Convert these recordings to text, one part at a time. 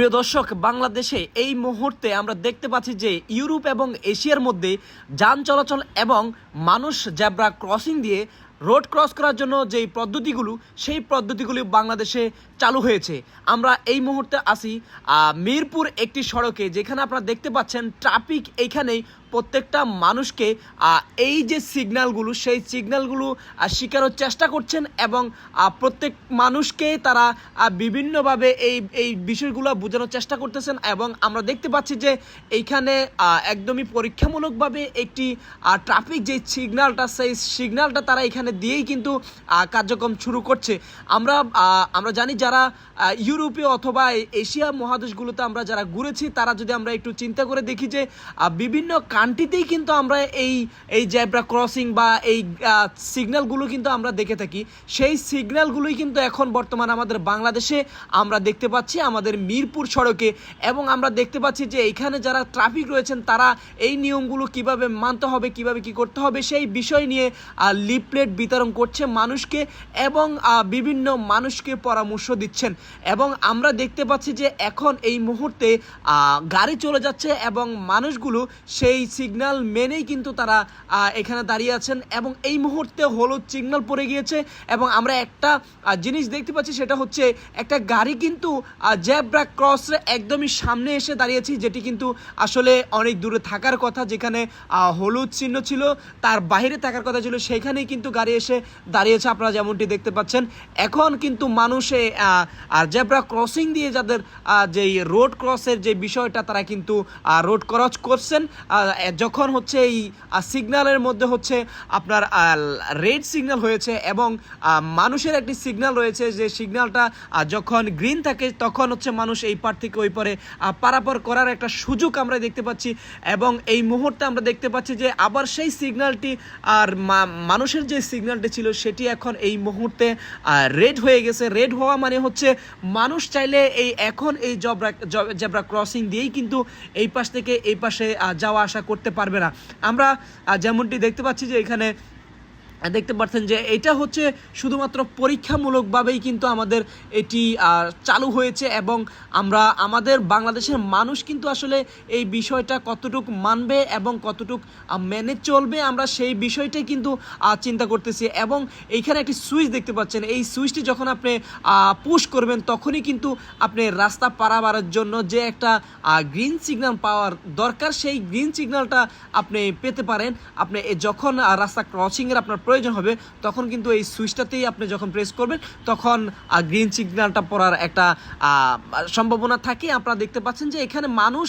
প্রিয় দর্শক, বাংলাদেশে এই মুহূর্তে আমরা দেখতে পাচ্ছি যে ইউরোপ এবং এশিয়ার মধ্যে যান চলাচল এবং মানুষ জ্যাব্রা ক্রসিং দিয়ে রোড ক্রস করার জন্য যেই পদ্ধতিগুলো, সেই পদ্ধতিগুলি বাংলাদেশে চালু হয়েছে। আমরা এই মুহূর্তে আসি মিরপুর একটি সড়কে, যেখানে আপনারা দেখতে পাচ্ছেন, ট্রাফিক এইখানেই প্রত্যেকটা মানুষকে এই যে সিগন্যালগুলো সেই সিগন্যালগুলো আহ, শেখানোর চেষ্টা করছেন এবং প্রত্যেক মানুষকে তারা বিভিন্নভাবে এই এই বিষয়গুলো বোঝানোর চেষ্টা করতেছেন এবং আমরা দেখতে পাচ্ছি যে এইখানে একদমই পরীক্ষামূলকভাবে একটি ট্রাফিক যে সিগন্যালটা সেই সিগন্যালটা তারা এখানে দিয়েই কিন্তু কার্যক্রম শুরু করছে। আমরা আমরা জানি যারা ইউরোপীয় অথবা এশিয়া মহাদেশগুলোতে আমরা যারা ঘুরেছি তারা যদি আমরা একটু চিন্তা করে দেখি যে বিভিন্ন কান্ট্রিতেই কিন্তু আমরা এই এই জ্যাব্রা ক্রসিং বা এই সিগন্যালগুলো কিন্তু আমরা দেখে থাকি। সেই সিগন্যালগুলোই কিন্তু এখন বর্তমানে আমাদের বাংলাদেশে আমরা দেখতে পাচ্ছি, আমাদের মিরপুর সড়কে। এবং আমরা দেখতে পাচ্ছি যে এখানে যারা ট্রাফিক রয়েছেন, তারা এই নিয়মগুলো কীভাবে মানতে হবে, কীভাবে কি করতে হবে, সেই বিষয় নিয়ে লিপলেট বিতরণ করছে মানুষকে এবং বিভিন্ন মানুষকে পরামর্শ দিচ্ছেন। এবং আমরা দেখতে পাচ্ছি যে এখন এই মুহূর্তে গাড়ি চলে যাচ্ছে এবং মানুষগুলো সেই সিগন্যাল মেনেই কিন্তু তারা এখানে দাঁড়িয়ে আছেন এবং এই মুহূর্তে হলুদ সিগনাল পড়ে গিয়েছে এবং আমরা একটা জিনিস দেখতে পাচ্ছি সেটা হচ্ছে একটা গাড়ি কিন্তু জ্যাব্রা ক্রসের একদমই সামনে এসে দাঁড়িয়েছি যেটি কিন্তু আসলে অনেক দূরে থাকার কথা যেখানে হলুদ চিহ্ন ছিল, তার বাইরে থাকার কথা ছিল, সেখানেই কিন্তু গাড়ি এসে দাঁড়িয়েছে। আপনারা যেমনটি দেখতে পাচ্ছেন, এখন কিন্তু মানুষে আর জেব্রা ক্রসিং দিয়ে যাদের যেই রোড ক্রসের যে বিষয়টা তারা কিন্তু রোড ক্রস করছেন যখন হচ্ছে এই সিগনালের মধ্যে হচ্ছে আপনার রেড সিগনাল হয়েছে এবং মানুষের একটি সিগনাল রয়েছে যে সিগনালটা যখন গ্রিন থাকে তখন হচ্ছে মানুষ এই পার থেকে ওই পারে পারাপার করার একটা সুযোগ আমরা দেখতে পাচ্ছি এবং এই মুহূর্তে আমরা দেখতে পাচ্ছি যে আবার সেই সিগনালটি আর মানুষের যে সিগনালটি ছিল সেটি এখন এই মুহূর্তে রেড হয়ে গেছে। রেড হওয়া মানে হচ্ছে মানুষ চাইলে এই এখন এই জবরা জেব্রা ক্রসিং দিয়েই কিন্তু এই পাশ থেকে এই পাশে যাওয়া আসা করতে পারবে না। আমরা যেমনটি দেখতে পাচ্ছি যে এখানে দেখতে পাচ্ছেন যে এটা হচ্ছে শুধুমাত্র পরীক্ষামূলকভাবেই কিন্তু আমাদের এটি চালু হয়েছে এবং আমরা, আমাদের বাংলাদেশের মানুষ কিন্তু আসলে এই বিষয়টা কতটুক মানবে এবং কতটুক মেনে চলবে আমরা সেই বিষয়টাই কিন্তু চিন্তা করতেছি। এবং এইখানে একটি সুইচ দেখতে পাচ্ছেন। এই সুইচটি যখন আপনি পুশ করবেন তখনই কিন্তু আপনি রাস্তা পারাবারের জন্য যে একটা গ্রিন সিগন্যাল পাওয়ার দরকার, সেই গ্রিন সিগন্যালটা আপনি পেতে পারেন। আপনি যখন রাস্তা ক্রসিংয়ের আপনার প্রয়োজন হবে, তখন কিন্তু এই সুইচটাতেই আপনি যখন প্রেস করবেন, তখন গ্রিন সিগন্যালটা পড়ার একটা সম্ভাবনা থাকে। আপনারা দেখতে পাচ্ছেন যে এখানে মানুষ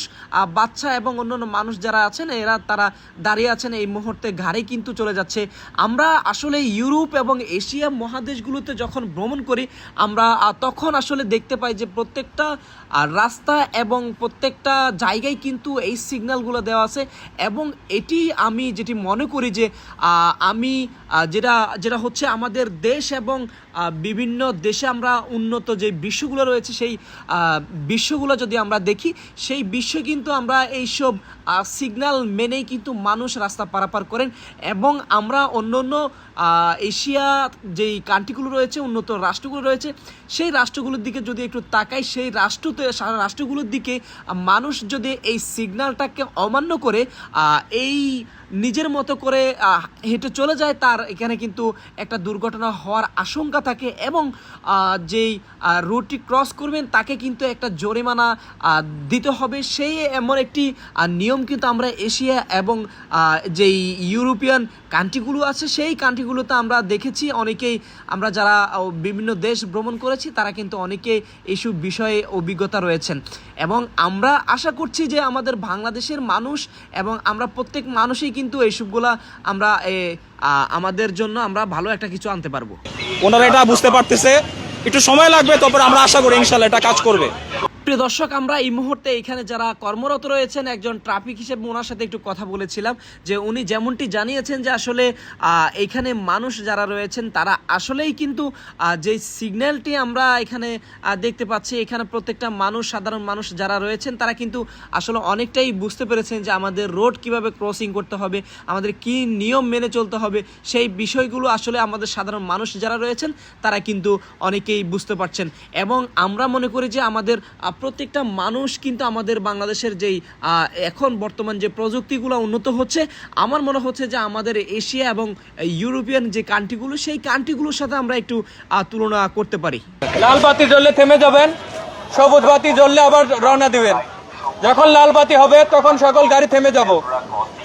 বাচ্চা এবং অন্যান্য মানুষ যারা আছেন, এরা তারা দাঁড়িয়ে আছেন এই মুহূর্তে ঘাড়ে কিন্তু চলে যাচ্ছে। আমরা আসলে ইউরোপ এবং এশিয়া মহাদেশগুলোতে যখন ভ্রমণ করি, আমরা তখন আসলে দেখতে পাই যে প্রত্যেকটা রাস্তা এবং প্রত্যেকটা জায়গায় কিন্তু এই সিগন্যালগুলো দেওয়া আছে। এবং এটি আমি যেটি মনে করি যে আমি যেটা যেটা হচ্ছে আমাদের দেশ এবং বিভিন্ন দেশে আমরা উন্নত যে বিশ্বগুলো রয়েছে, সেই বিশ্বগুলো যদি আমরা দেখি, সেই বিশ্ব কিন্তু আমরা এইসব সিগন্যাল মেনেই কিন্তু মানুষ রাস্তা পারাপার করেন এবং আমরা অন্য অন্য এশিয়া যেই কান্ট্রিগুলো রয়েছে, উন্নত রাষ্ট্রগুলো রয়েছে, সেই রাষ্ট্রগুলোর দিকে যদি একটু তাকাই, সেই রাষ্ট্রতে রাষ্ট্রগুলোর দিকে মানুষ যদি এই সিগন্যালটাকে অমান্য করে এই নিজের মতো করে হেঁটে চলে যায়, তার এখানে কিন্তু একটা দুর্ঘটনা হওয়ার আশঙ্কা থাকে এবং যেই রুটটি ক্রস করবেন, তাকে কিন্তু একটা জরিমানা দিতে হবে। সেই এমন একটি নিয়ম কিন্তু আমরা এশিয়া এবং যেই ইউরোপিয়ান কান্ট্রিগুলো আছে, সেই কান্ট্রিগুলোতে আমরা দেখেছি অনেকেই, আমরা যারা বিভিন্ন দেশ ভ্রমণ করেছি, তারা কিন্তু অনেকেই এইসব বিষয়ে অভিজ্ঞতা রয়েছেন। এবং আমরা আশা করছি যে আমাদের বাংলাদেশের মানুষ এবং আমরা প্রত্যেক মানুষই কিন্তু এইসবগুলা আমরা আমাদের জন্য আমরা ভালো একটা কিছু আনতে পারব। ওনারা এটা বুঝতে পারতেছে। একটু সময় লাগবে, তারপর আমরা আশা করি ইনশাল্লাহ এটা কাজ করবে। প্রিয় দর্শক, আমরা এই মুহূর্তে এখানে যারা কর্মরত রয়েছেন, একজন ট্রাফিক হিসেবে ওনার সাথে একটু কথা বলেছিলাম যে উনি যেমনটি জানিয়েছেন যে আসলে এখানে মানুষ যারা রয়েছেন, তারা আসলেই কিন্তু যে সিগন্যালটি আমরা এখানে দেখতে পাচ্ছি, এখানে প্রত্যেকটা মানুষ, সাধারণ মানুষ যারা রয়েছেন, তারা কিন্তু আসলে অনেকটাই বুঝতে পেরেছেন যে আমাদের রোড কীভাবে ক্রসিং করতে হবে, আমাদের কি নিয়ম মেনে চলতে হবে, সেই বিষয়গুলো আসলে আমাদের সাধারণ মানুষ যারা রয়েছেন, তারা কিন্তু অনেকেই বুঝতে পারছেন। এবং আমরা মনে করি যে আমাদের প্রত্যেকটা মানুষ কিন্তু আমাদের বাংলাদেশের যেই এখন বর্তমান যে প্রযুক্তিগুলো উন্নত হচ্ছে, আমার মনে হচ্ছে যে আমাদের এশিয়া এবং ইউরোপিয়ান যে কান্ট্রিগুলো, সেই কান্ট্রিগুলোর সাথে আমরা একটু তুলনা করতে পারি। লাল বাতি জ্বললে থেমে যাবেন, সবুজ বাতি জ্বললে আবার রওনা দিবেন। যখন লাল বাতি হবে, তখন সকল গাড়ি থেমে যাব।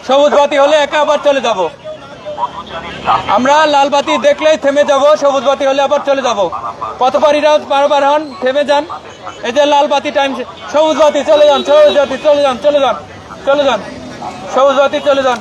সবুজ বাতি হলে একা আবার চলে যাব। আমরা লাল বাতি দেখলেই থেমে যাব, সবুজ বাতি হলে আবার চলে যাব। পথপারীরা বারবার হন, থেমে যান। এই যে লাল বাতি টাইম সবুজ বাতি, চলে যান, সবুজ বাতি, চলে যান চলে যান চলে যান, সবুজ বাতি, চলে যান।